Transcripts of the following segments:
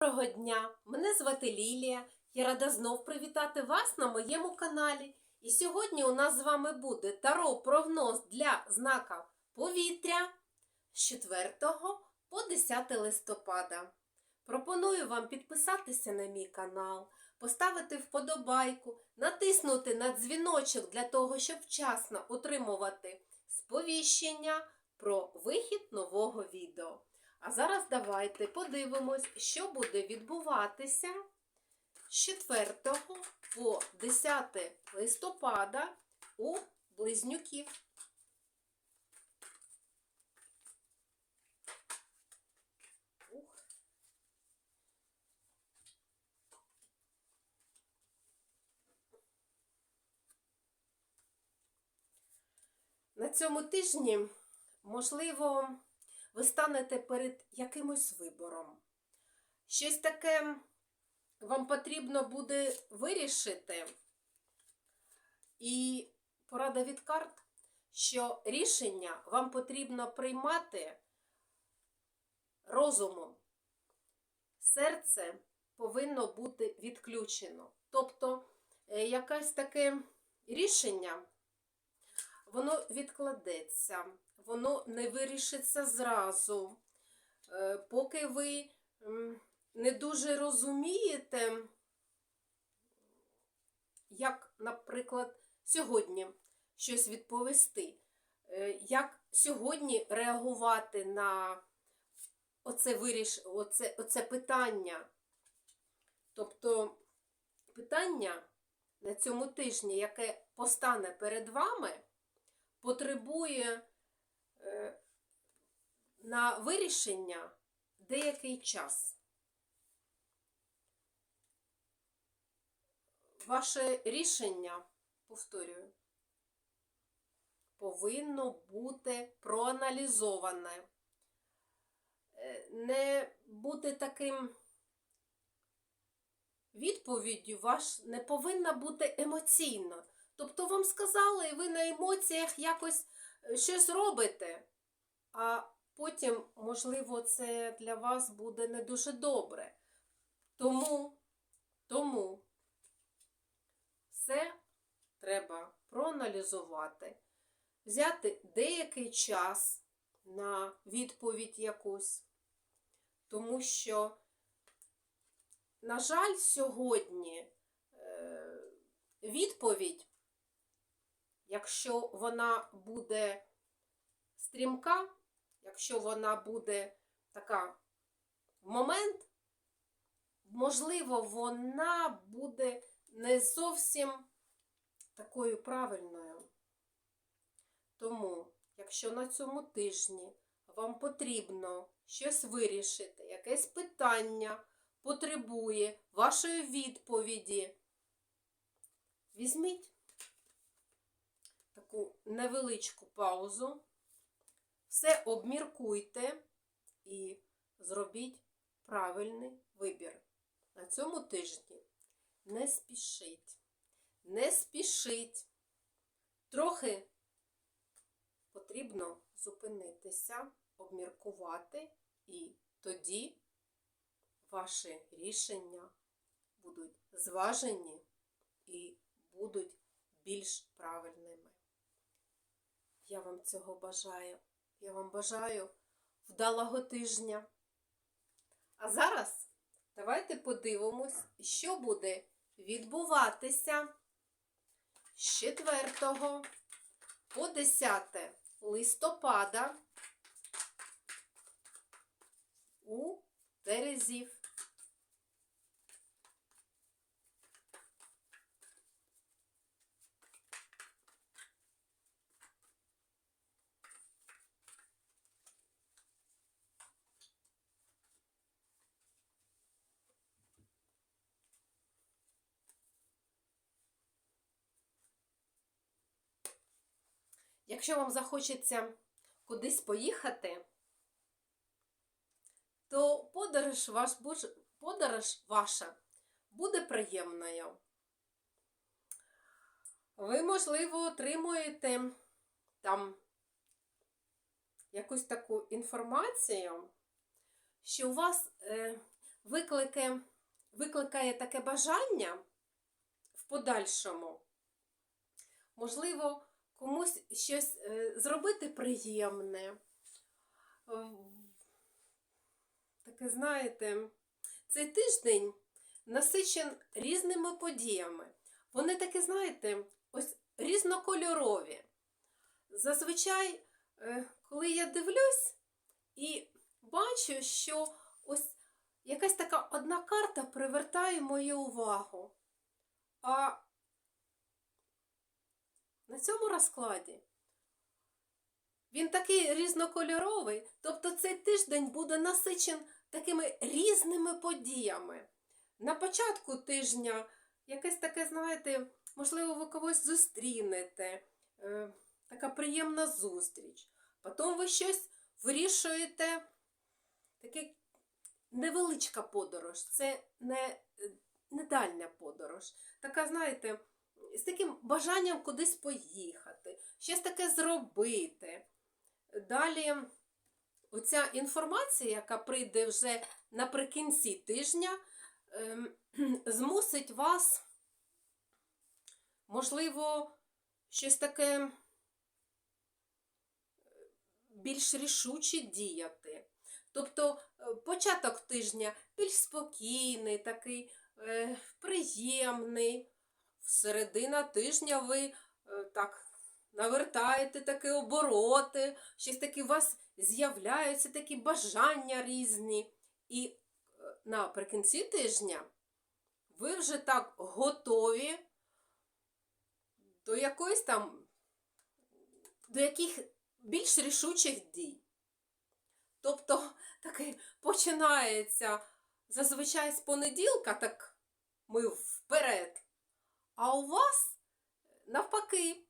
Доброго дня! Мене звати Лілія. Я рада знов привітати вас на моєму каналі. І сьогодні у нас з вами буде таро прогноз для знака повітря з 4 по 10 листопада. Пропоную вам підписатися на мій канал, поставити вподобайку, натиснути на дзвіночок для того, щоб вчасно отримувати сповіщення про вихід нового відео. А зараз давайте подивимось, що буде відбуватися з 4 по 10 листопада у близнюків. На цьому тижні, можливо, ви станете перед якимось вибором. Щось таке вам потрібно буде вирішити. І порада від карт, що рішення вам потрібно приймати розумом. Серце повинно бути відключено. Тобто, е, якесь таке рішення, воно відкладеться воно не вирішиться зразу. Е, Поки ви не дуже розумієте, як, наприклад, сьогодні щось відповісти, е, як сьогодні реагувати на оце, виріш... оце, оце питання. Тобто питання на цьому тижні, яке постане перед вами, потребує е, на вирішення деякий час. Ваше рішення, повторюю, повинно бути проаналізоване, Е, не бути таким відповіддю ваш не повинна бути емоційна. Тобто вам сказали, і ви на емоціях якось е, щось робите, а потім, можливо, це для вас буде не дуже добре. Тому, тому все треба проаналізувати, взяти деякий час на відповідь якусь, тому що, на жаль, сьогодні е, відповідь, якщо вона буде стрімка, якщо вона буде така в момент, можливо, вона буде не зовсім такою правильною. Тому, якщо на цьому тижні вам потрібно щось вирішити, якесь питання потребує вашої відповіді, візьміть таку невеличку паузу, все обміркуйте і зробіть правильний вибір. На цьому тижні не спішіть, не спішіть. Трохи потрібно зупинитися, обміркувати, і тоді ваші рішення будуть зважені і будуть більш правильними. Я вам цього бажаю. Я вам бажаю вдалого тижня. А зараз давайте подивимось, що буде відбуватися з 4 по 10 листопада у Терезів. Якщо вам захочеться кудись поїхати, то подорож, ваш, подорож ваша буде приємною. Ви, можливо, отримуєте там якусь таку інформацію, що у вас е, викликає, викликає таке бажання в подальшому. Можливо, комусь щось е, зробити приємне. Е, Таке, знаєте, цей тиждень насичен різними подіями. Вони такі, знаєте, ось різнокольорові. Зазвичай, е, коли я дивлюсь і бачу, що ось якась така одна карта привертає мою увагу. А на цьому розкладі він такий різнокольоровий, тобто цей тиждень буде насичен такими різними подіями. На початку тижня якесь таке, знаєте, можливо, ви когось зустрінете, е, така приємна зустріч. Потім ви щось вирішуєте, таке невеличка подорож, це не, не дальня подорож. Така, знаєте, з таким бажанням кудись поїхати, щось таке зробити. Далі, оця інформація, яка прийде вже наприкінці тижня, ем, змусить вас, можливо, щось таке більш рішуче діяти. Тобто е, початок тижня більш спокійний, такий е, приємний. Середина тижня ви е, так навертаєте такі обороти, щось таке у вас з'являються такі бажання різні. І е, наприкінці тижня ви вже так готові до якоїсь там, до яких більш рішучих дій. Тобто таки починається зазвичай з понеділка, так ми вперед. А у вас навпаки.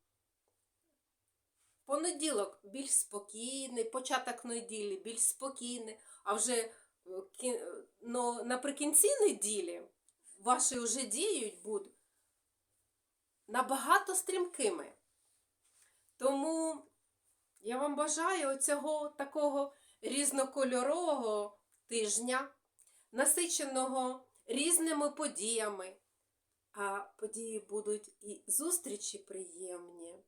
Понеділок більш спокійний, початок неділі більш спокійний, а вже е, ну, наприкінці неділі ваші вже діють будуть набагато стрімкими. Тому я вам бажаю цього такого різнокольорового тижня, насиченого різними подіями. А події будуть і зустрічі приємні,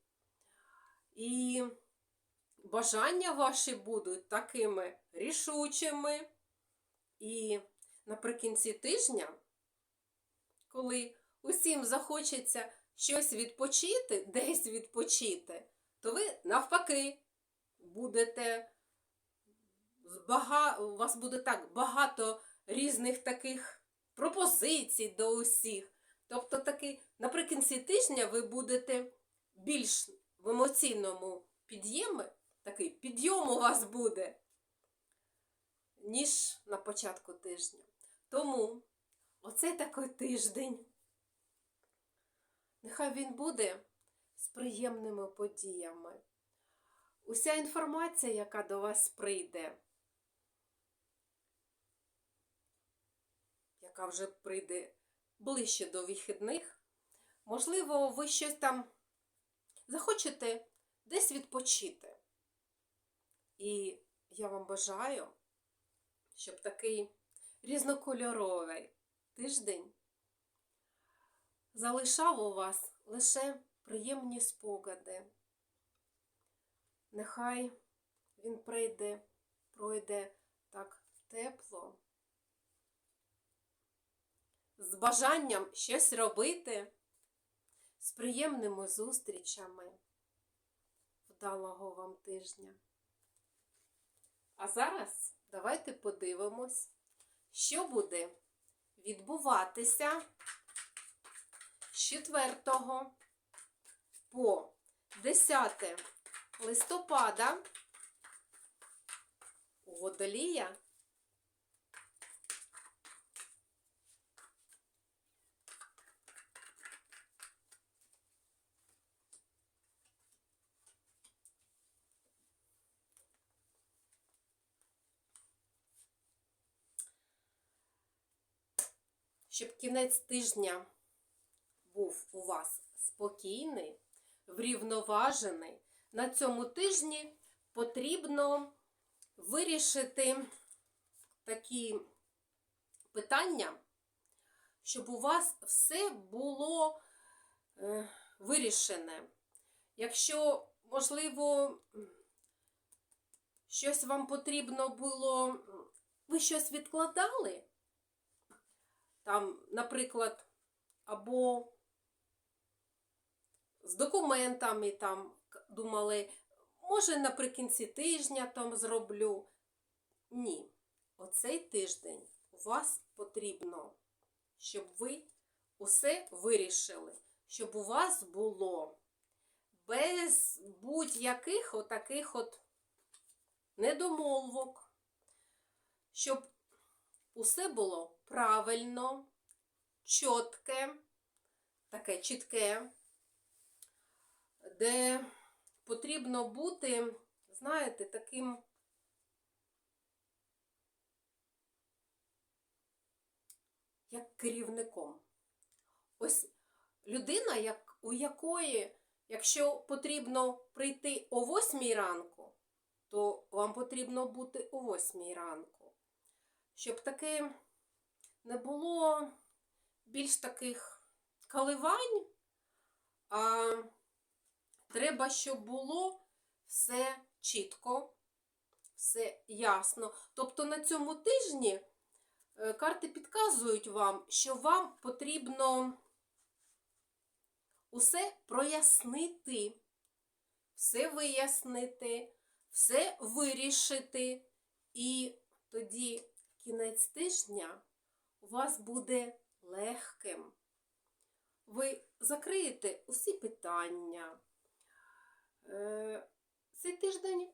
і бажання ваші будуть такими рішучими. І наприкінці тижня, коли усім захочеться щось відпочити, десь відпочити, то ви навпаки будете у вас буде так багато різних таких пропозицій до усіх. Тобто, таки наприкінці тижня ви будете більш в емоційному під'ємі, такий підйом у вас буде, ніж на початку тижня. Тому оцей такий тиждень. Нехай він буде з приємними подіями. Уся інформація, яка до вас прийде, яка вже прийде ближче до вихідних, можливо, ви щось там захочете десь відпочити. І я вам бажаю, щоб такий різнокольоровий тиждень залишав у вас лише приємні спогади. Нехай він прийде, пройде так тепло, з бажанням щось робити, з приємними зустрічами. Вдалого вам тижня. А зараз давайте подивимось, що буде відбуватися з 4 по 10 листопада у Водолія. Щоб кінець тижня був у вас спокійний, врівноважений, на цьому тижні потрібно вирішити такі питання, щоб у вас все було е, вирішене. Якщо, можливо, щось вам потрібно було, ви щось відкладали, там, наприклад, або з документами там думали, може наприкінці тижня там зроблю. Ні, оцей тиждень у вас потрібно, щоб ви усе вирішили, щоб у вас було без будь-яких отаких от недомолвок, щоб усе було правильно, чітке, таке чітке, де потрібно бути, знаєте, таким як керівником. Ось людина, як, у якої, якщо потрібно прийти о 8 ранку, то вам потрібно бути о 8 ранку. Щоб таке не було більш таких коливань, а треба, щоб було все чітко, все ясно. Тобто на цьому тижні е, карти підказують вам, що вам потрібно усе прояснити, все вияснити, все вирішити. І тоді кінець тижня у вас буде легким. Ви закриєте усі питання. Е, Цей тиждень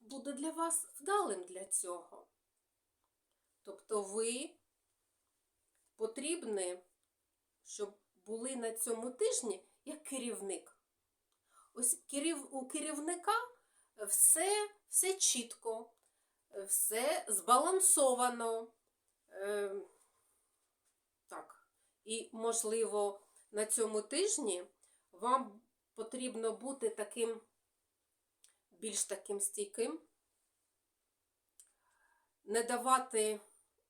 буде для вас вдалим для цього. Тобто ви потрібні, щоб були на цьому тижні як керівник. Ось у керівника все, все чітко, все збалансовано. Е, так. І, можливо, на цьому тижні вам потрібно бути таким, більш таким стійким, не давати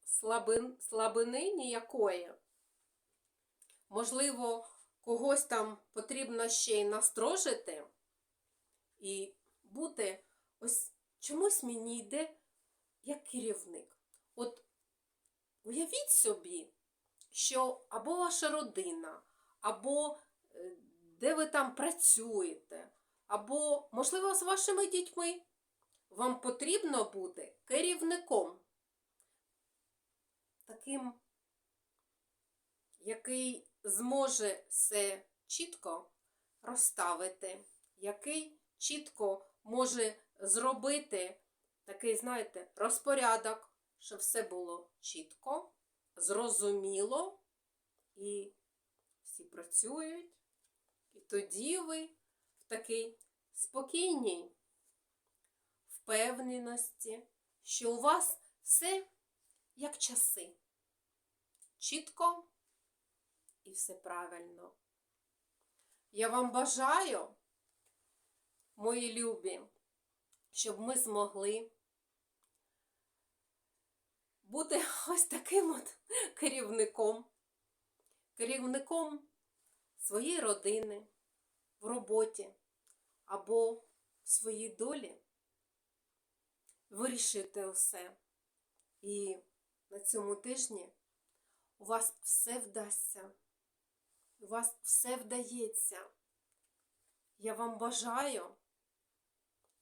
слабин, слабини ніякої. Можливо, когось там потрібно ще й настрожити і бути ось чомусь мені йде як керівник. От уявіть собі, що або ваша родина, або е, де ви там працюєте, або, можливо, з вашими дітьми, вам потрібно бути керівником. Таким, який зможе все чітко розставити, який чітко може зробити такий, знаєте, розпорядок, щоб все було чітко, зрозуміло, і всі працюють. І тоді ви в такій спокійній впевненості, що у вас все як часи. Чітко і все правильно. Я вам бажаю, мої любі, щоб ми змогли бути ось таким от керівником, керівником своєї родини в роботі або в своїй долі. Вирішуйте усе. І на цьому тижні у вас все вдасться. У вас все вдається. Я вам бажаю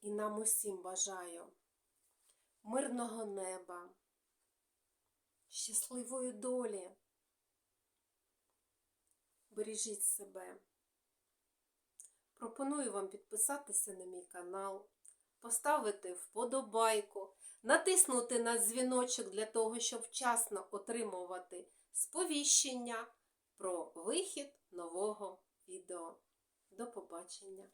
і нам усім бажаю мирного неба, щасливої долі. Бережіть себе. Пропоную вам підписатися на мій канал, поставити вподобайку, натиснути на дзвіночок для того, щоб вчасно отримувати сповіщення про вихід нового відео. До побачення!